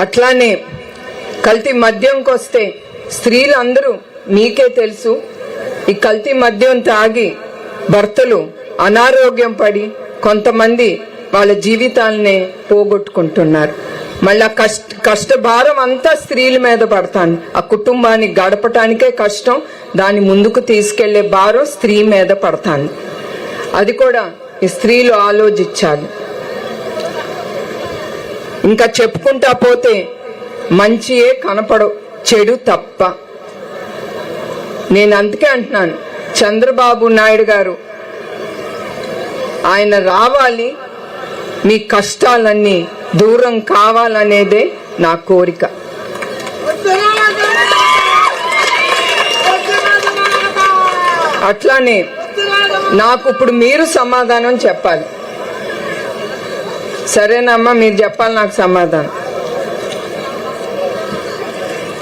అట్లానే కల్తీ మద్యంకి వస్తే స్త్రీలందరూ మీకే తెలుసు ఈ కల్తీ మద్యం తాగి భర్తలు అనారోగ్యం పడి కొంతమంది వాళ్ళ జీవితాలనే పోగొట్టుకుంటున్నారు. మళ్ళా కష్ట కష్టభారం అంతా స్త్రీల మీద పడతాను ఆ కుటుంబాన్ని గడపటానికే కష్టం దాన్ని ముందుకు తీసుకెళ్ళే భారం స్త్రీ మీద పడతాను అది కూడా ఈ స్త్రీలు ఆలోచించాలి. ఇంకా చెప్పుకుంటా పోతే మంచియే కనపడవు చెడు తప్ప. నేను అందుకే అంటున్నాను చంద్రబాబు నాయుడు గారు ఆయన రావాలి మీ కష్టాలన్నీ దూరం కావాలనేదే నా కోరిక. అట్లానే నాకు ఇప్పుడు మీరు సమాధానం చెప్పాలి. సరేనమ్మా మీరు చెప్పాలి నాకు సమాధానం.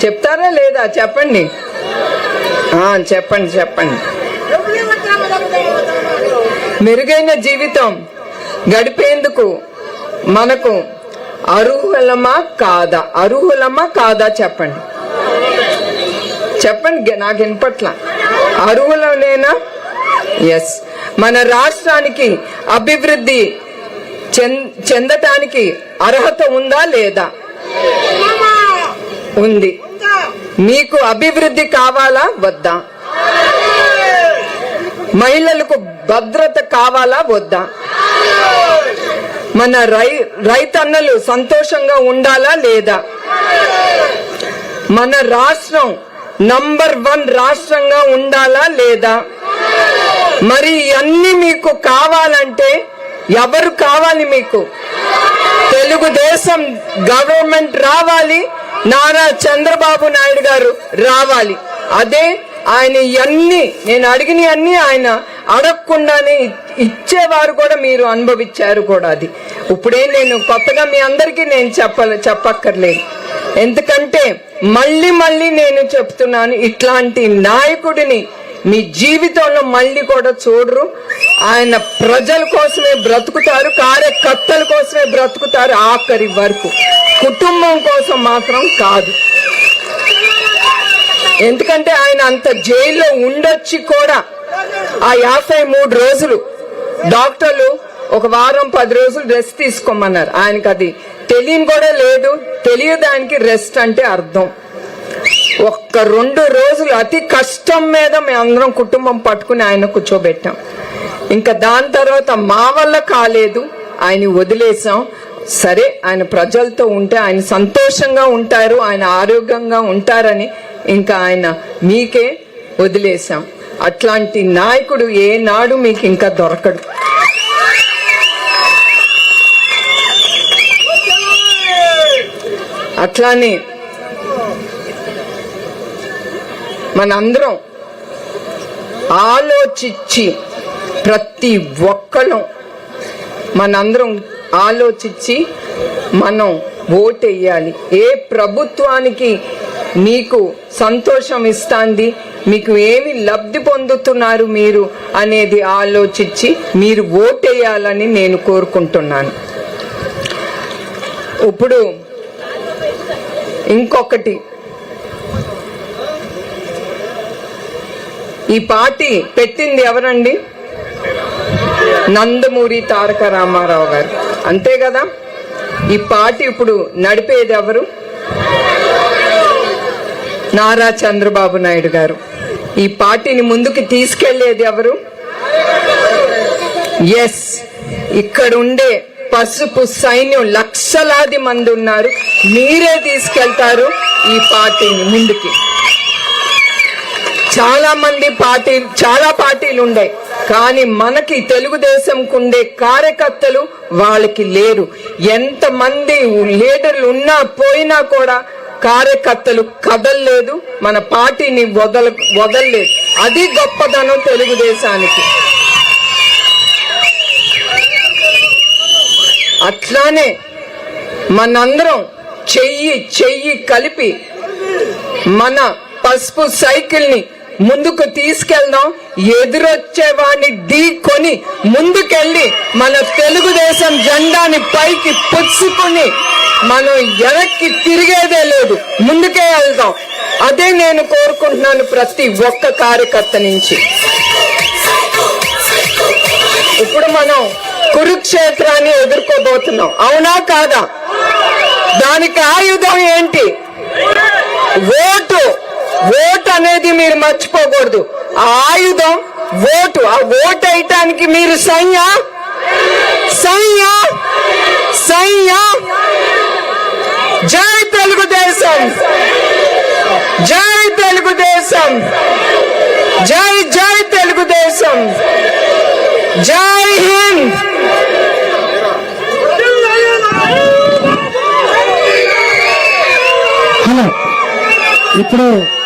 చెప్తారా లేదా? చెప్పండి. ఆ, చెప్పండి చెప్పండి. మెరుగైన జీవితం గడిపేందుకు మనకు అర్హులమా కాదా? అర్హులమా కాదా చెప్పండి. చెప్పండి నాకు వినపట్ల. అర్హులనేనా ఎస్ మన రాష్ట్రానికి అభివృద్ధి చెందటానికి అర్హత ఉందా లేదా? ఉంది. మీకు అభివృద్ధి కావాలా? వద్దా? మహిళలకు భద్రత కావాలా? వద్దా? మన రై రైతన్నలు సంతోషంగా ఉండాలా లేదా? మన రాష్ట్రం నంబర్ వన్ రాష్ట్రంగా ఉండాలా లేదా? మరి అన్ని మీకు కావాలంటే ఎవరు కావాలి మీకు? తెలుగుదేశం గవర్నమెంట్ రావాలి నారా చంద్రబాబు నాయుడు గారు రావాలి. అదే ఆయన ఇవన్నీ నేను అడిగిన అన్ని ఆయన అడగకుండానే ఇచ్చేవారు కూడా మీరు అనుభవించారు కూడా అది. ఇప్పుడే నేను కొత్తగా మీ అందరికీ నేను చెప్పాల చెప్పక్కర్లేదు. ఎందుకంటే మళ్ళీ మళ్ళీ నేను చెప్తున్నాను ఇట్లాంటి నాయకుడిని మీ జీవితంలో మళ్ళీ కూడా చూడరు. ఆయన ప్రజల కోసమే బ్రతుకుతారు కార్యకర్తల కోసమే బ్రతుకుతారు ఆఖరి వరకు. కుటుంబం కోసం మాత్రం కాదు. ఎందుకంటే ఆయన అంత జైల్లో ఉండొచ్చి కూడా ఆ యాభై మూడు రోజులు డాక్టర్లు ఒక వారం పది రోజులు రెస్ట్ తీసుకోమన్నారు. ఆయనకి అది తెలియని కూడా లేదు. తెలియదానికి రెస్ట్ అంటే అర్థం. ఒక్క రెండు రోజులు అతి కష్టం మీద మేమందరం కుటుంబం పట్టుకుని ఆయన కూర్చోబెట్టాం. ఇంకా దాని తర్వాత మా వల్ల కాలేదు. ఆయన వదిలేసాం సరే ఆయన ప్రజలతో ఉంటే ఆయన సంతోషంగా ఉంటారు ఆయన ఆరోగ్యంగా ఉంటారని ఇంకా ఆయన మీకే వదిలేసాం అట్లాంటి నాయకుడు ఏనాడు మీకు ఇంకా దొరకడు. అట్లానే మనందరం ఆలోచించి ప్రతి ఒక్కళ్ళం మనందరం ఆలోచించి మనం ఓటేయాలి. ఏ ప్రభుత్వానికి మీకు సంతోషం ఇస్తాంది మీకు ఏమి లబ్ధి పొందుతున్నారు మీరు అనేది ఆలోచించి మీరు ఓటేయాలని నేను కోరుకుంటున్నాను. ఇప్పుడు ఇంకొకటి. ఈ పార్టీ పెట్టింది ఎవరండి? నందమూరి తారక రామారావు గారు. అంతే కదా? ఈ పార్టీ ఇప్పుడు నడిపేది ఎవరు? నారా చంద్రబాబు నాయుడు గారు. ఈ పార్టీని ముందుకు తీసుకెళ్ళేది ఎవరు? ఎస్ ఇక్కడ ఉండే పసుపు సైన్యం లక్షలాది మంది ఉన్నారు. మీరే తీసుకెళ్తారు ఈ పార్టీని ముందుకి. చాలా మంది పార్టీ చాలా పార్టీలు ఉండే. కానీ మనకి తెలుగుదేశంకు ఉండే కార్యకర్తలు వాళ్ళకి లేరు. ఎంతమంది లీడర్లు ఉన్నా పోయినా కూడా కార్యకర్తలు కదల్లేదు. మన పార్టీని వదల వదలలేదు. అది గొప్పదనం తెలుగుదేశానికి. అట్లానే మనందరం చెయ్యి చెయ్యి కలిపి మన పసుపు సైకిల్ని ముందుకు తీసుకెళ్దాం. ఎదురొచ్చే వాడిని ఢీ కొని ముందుకెళ్ళి మన తెలుగుదేశం జెండాని పైకి పుచ్చుకుని మనం వెనక్కి తిరిగేదే లేదు. ముందుకే వెళ్దాం. అదే నేను కోరుకుంటున్నాను ప్రతి ఒక్క కార్యకర్త నుంచి. ఇప్పుడు మనం కురుక్షేత్రాన్ని ఎదుర్కోబోతున్నాం. అవునా కాదా? దానికి ఆయుధం ఏంటి? ఓట్ ఓటు అనేది మీరు మర్చిపోకూడదు. ఆ ఆయుధం ఓటు. ఆ ఓటు వేయటానికి మీరు సయ్యా? సయ్యా? సయ్యా? జై తెలుగుదేశం. జై తెలుగుదేశం. జై జై తెలుగుదేశం. జై హింద్. హలో ఇప్పుడు